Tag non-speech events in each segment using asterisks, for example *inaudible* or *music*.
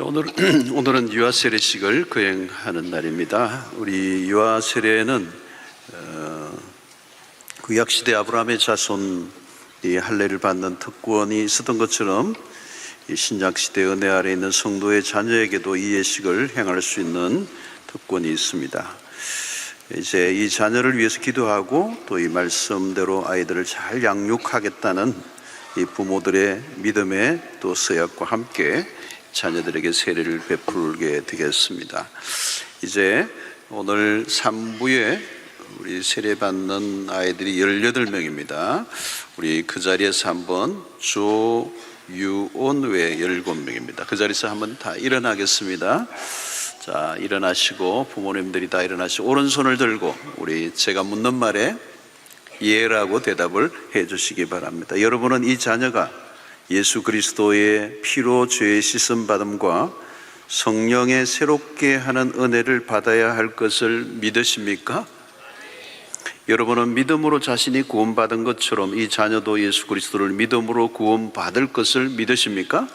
자, 오늘, *clears throat* 오늘은 유아 세례식을 거행하는 날입니다. 우리 유아 세례는 어, 구약 시대 아브라함의 자손이 할례를 받는 특권이 있었던 것처럼 이 신약 시대 은혜 아래 있는 성도의 자녀에게도 이 예식을 행할 수 있는 특권이 있습니다. 이제 이 자녀를 위해서 기도하고 또 이 말씀대로 아이들을 잘 양육하겠다는 이 부모들의 믿음의 또 서약과 함께 자녀들에게 세례를 베풀게 되겠습니다. 이제 오늘 3부에 우리 세례 받는 아이들이 18명입니다. 우리 그 자리에서 한번 조유온 외 17명입니다. 그 자리에서 한번 다 일어나겠습니다. 자, 일어나시고 부모님들이 다 일어나시고 오른손을 들고 우리 제가 묻는 말에 예라고 대답을 해 주시기 바랍니다. 여러분은 이 자녀가 예수 그리스도의 피로 죄의 씻음 받음과 성령의 새롭게 하는 은혜를 받아야 할 것을 믿으십니까? 여러분은 믿음으로 자신이 구원받은 것처럼 이 자녀도 예수 그리스도를 믿음으로 구원받을 것을 믿으십니까?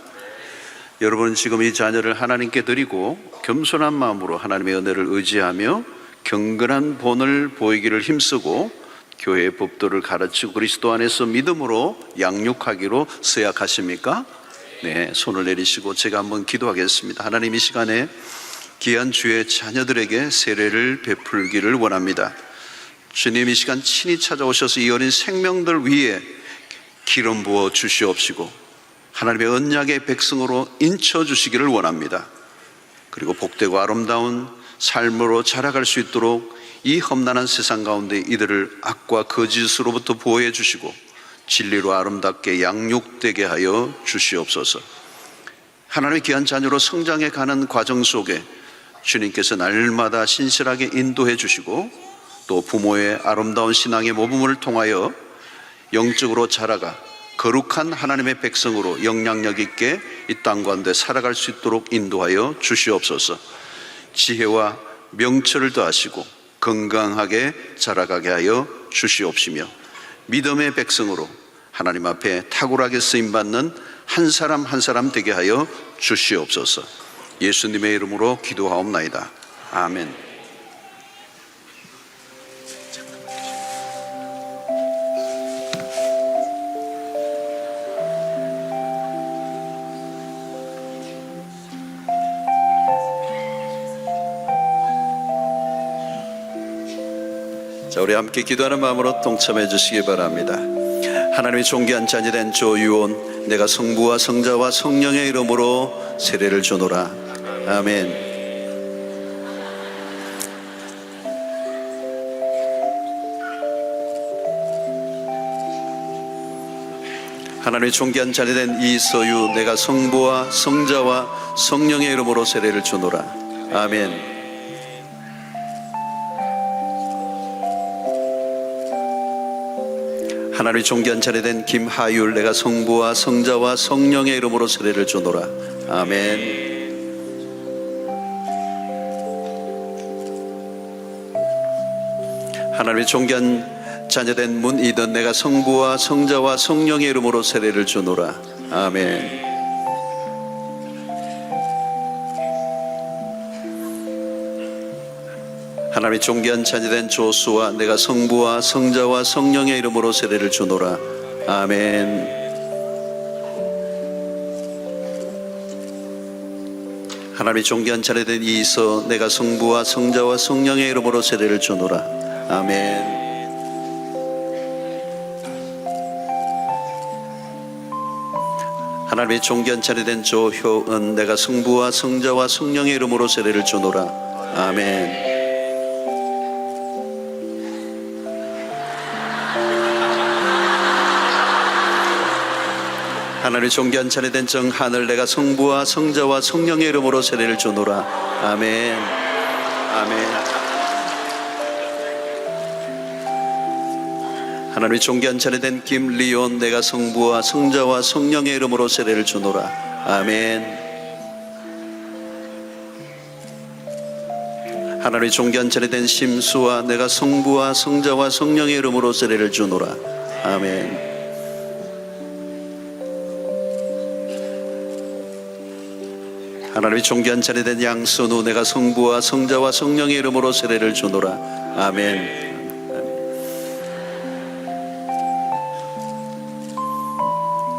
여러분은 지금 이 자녀를 하나님께 드리고 겸손한 마음으로 하나님의 은혜를 의지하며 경건한 본을 보이기를 힘쓰고 교회의 법도를 가르치고 그리스도 안에서 믿음으로 양육하기로 서약하십니까? 네, 손을 내리시고 제가 한번 기도하겠습니다. 하나님 이 시간에 귀한 주의 자녀들에게 세례를 베풀기를 원합니다. 주님 이 시간 친히 찾아오셔서 이 어린 생명들 위에 기름 부어 주시옵시고 하나님의 언약의 백성으로 인쳐 주시기를 원합니다. 그리고 복되고 아름다운 삶으로 자라갈 수 있도록 이 험난한 세상 가운데 이들을 악과 거짓으로부터 보호해 주시고 진리로 아름답게 양육되게 하여 주시옵소서. 하나님의 귀한 자녀로 성장해 가는 과정 속에 주님께서 날마다 신실하게 인도해 주시고 또 부모의 아름다운 신앙의 모범을 통하여 영적으로 자라가 거룩한 하나님의 백성으로 영향력 있게 이 땅 가운데 살아갈 수 있도록 인도하여 주시옵소서. 지혜와 명철을 더하시고 건강하게 자라가게 하여 주시옵시며 믿음의 백성으로 하나님 앞에 탁월하게 쓰임 받는 한 사람 한 사람 되게 하여 주시옵소서. 예수님의 이름으로 기도하옵나이다. 아멘. 자, 우리 함께 기도하는 마음으로 동참해 주시기 바랍니다. 하나님의 존귀한 자녀 된 조유온, 내가 성부와 성자와 성령의 이름으로 세례를 주노라. 아멘. 하나님의 존귀한 자녀 된 이서유, 내가 성부와 성자와 성령의 이름으로 세례를 주노라. 아멘. 하나님의 존귀한 자녀된 김하율 내가 성부와 성자와 성령의 이름으로 세례를 주노라. 아멘. 하나님의 존귀한 자녀된 문이든 내가 성부와 성자와 성령의 이름으로 세례를 주노라. 아멘 하나님의 존귀한 자녀된 조수와 내가 성부와 성자와 성령의 이름으로 세례를 주노라. 아멘. 하나님의 존귀한 자녀된 이서 내가 성부와 성자와 성령의 이름으로 세례를 주노라. 아멘. 하나님의 존귀한 자녀된 조효은 내가 성부와 성자와 성령의 이름으로 세례를 주노라. 아멘. 하나님의 존귀한 자녀된 정 하늘 내가 성부와 성자와 성령의 이름으로 세례를 주노라. 아멘. 아멘. 하나님의 존귀한 자녀된 김리온 내가 성부와 성자와 성령의 이름으로 세례를 주노라. 아멘. 하나님의 존귀한 자녀된 심수와 내가 성부와 성자와 성령의 이름으로 세례를 주노라. 아멘 하나님의 존귀한 자리된 양손 후 내가 성부와 성자와 성령의 이름으로 세례를 주노라. 아멘.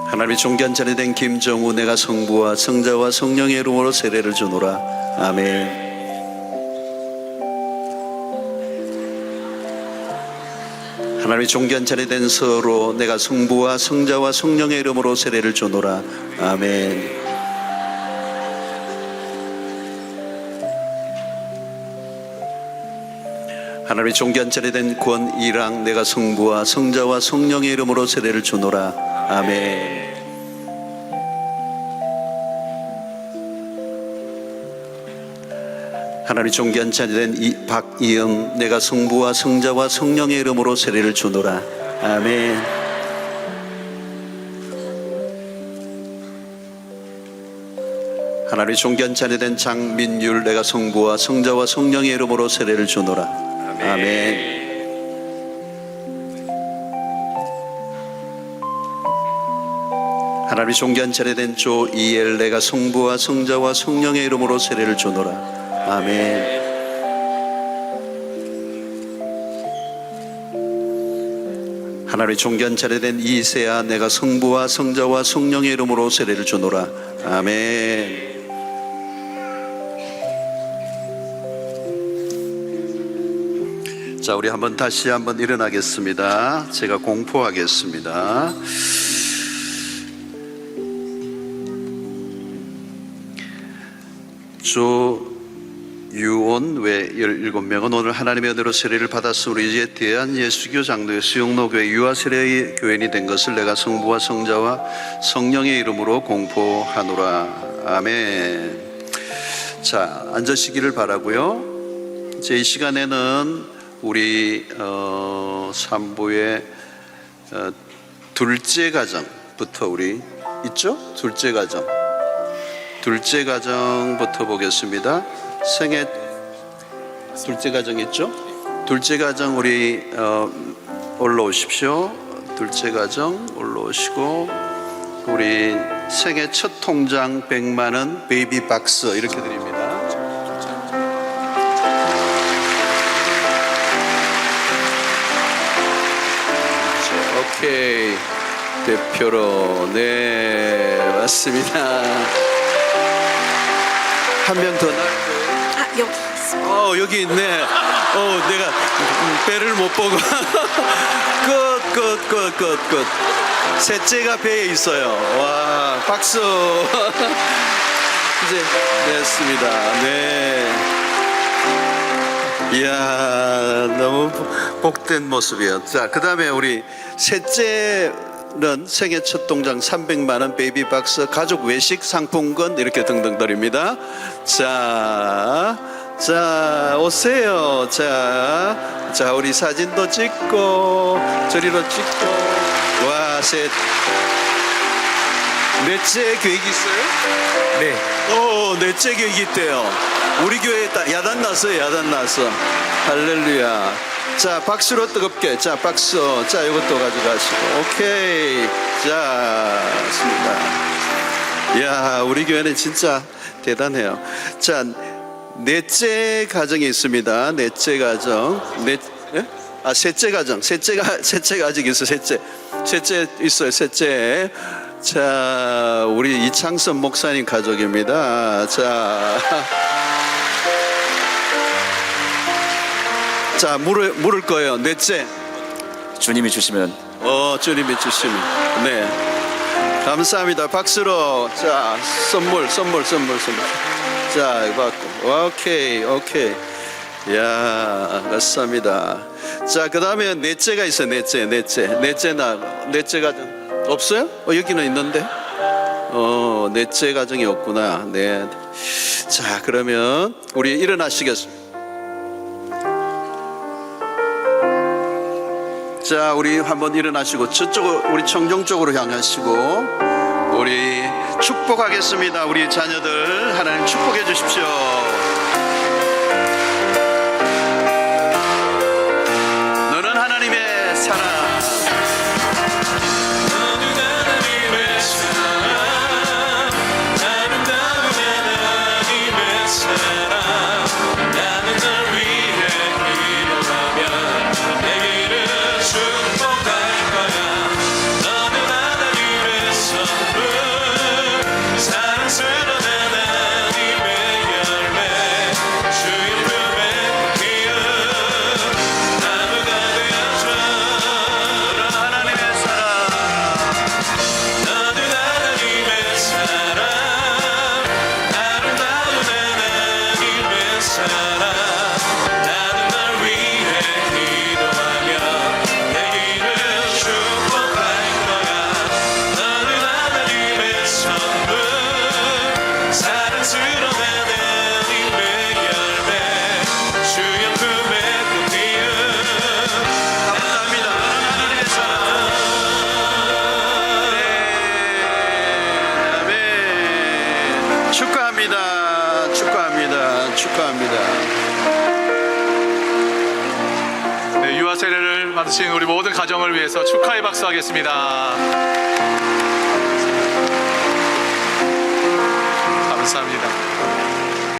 하나님의 존귀한 자리된 김정우 내가 성부와 성자와 성령의 이름으로 세례를 주노라. 아멘. 하나님의 존귀한 자리된 서로 내가 성부와 성자와 성령의 이름으로 세례를 주노라. 아멘 하나님의 존귀한 자리된 권이랑 내가 성부와 성자와 성령의 이름으로 세례를 주노라. 아멘. 하나님 존귀한 자리된 이 박이영 내가 성부와 성자와 성령의 이름으로 세례를 주노라. 아멘. 하나님 존귀한 자리된 장민율 내가 성부와 성자와 성령의 이름으로 세례를 주노라 아멘. 하나님의 존귀한 자리된 조 이엘 내가 성부와 성자와 성령의 이름으로 세례를 주노라. 아멘. 하나님의 존귀한 자리된 이세야 내가 성부와 성자와 성령의 이름으로 세례를 주노라. 아멘 자 우리 한번 다시 한번 일어나겠습니다. 제가 공포하겠습니다. 조 유온 외 17명은 오늘 하나님의 은혜로 세례를 우리 이제 대한 예수교 장로의 수영로교회 유아세례의 교인이 된 것을 내가 성부와 성자와 성령의 이름으로 공포하노라. 아멘. 자 앉으시기를 바라고요. 이제 이 시간에는 우리 어, 3부의 어, 둘째 가정부터 우리 있죠? 둘째 가정 둘째 가정부터 보겠습니다. 생애 둘째 가정 있죠? 둘째 가정 우리 어, 올라오십시오. 둘째 가정 올라오시고 우리 생애 첫 통장 100만 원 베이비 박스 이렇게 드립니다. 오케이 대표로 네 맞습니다. 한 명더 나올 거예요. 아 여기 있습니다. 어 여기 있네. 어 내가 음, 배를 못 보고 *laughs* 끝끝끝 끝 끝 셋째가 배에 있어요. 와 박수. *laughs* 이제 됐습니다. 네. 이야 너무 복된 모습이에요. 자 그다음에 우리 셋째는 생애 첫 동장 300만 원 베이비 박스 가족 외식 상품권 이렇게 등등 드립니다. 자. 자 오세요 자, 자 우리 사진도 찍고 저리로 찍고 와셋 넷째 계획 있어요? 네. 오, 넷째 교육이 있대요. 우리 교회에 딱 야단 났어요, 야단 났어. 할렐루야. 자, 박수로 뜨겁게. 자, 박수. 자, 이것도 가져가시고. 오케이. 자, 좋습니다. 야, 우리 교회는 진짜 대단해요. 자, 넷째 가정이 있습니다. 넷째 가정. 넷, 예? 아, 셋째 가정. 셋째가, 셋째가 아직 있어, 셋째. 셋째 있어요, 셋째. 자, 우리 이창선 목사님 가족입니다. 자. 자, 물을, 물을 거예요. 넷째. 주님이 주시면 어, 주님이 주시면. 네. 감사합니다. 박수로. 자, 선물, 선물, 선물, 선물. 자, 이거 받고. 오케이, 오케이. 야, 감사합니다. 자, 그 다음에 넷째가 있어요. 넷째, 넷째. 넷째 나, 넷째 가정. 없어요? 어, 여기는 있는데? 어, 넷째 가정이 없구나. 네. 자, 그러면 우리 일어나시겠습니다. 자, 우리 한번 일어나시고 저쪽으로 우리 청정 쪽으로 향하시고 우리 축복하겠습니다. 우리 자녀들 하나님 축복해 주십시오. 너는 하나님의 사랑. 축하합니다. 네, 유아 세례를 받으신 우리 모든 가정을 위해서 축하의 박수하겠습니다. 감사합니다.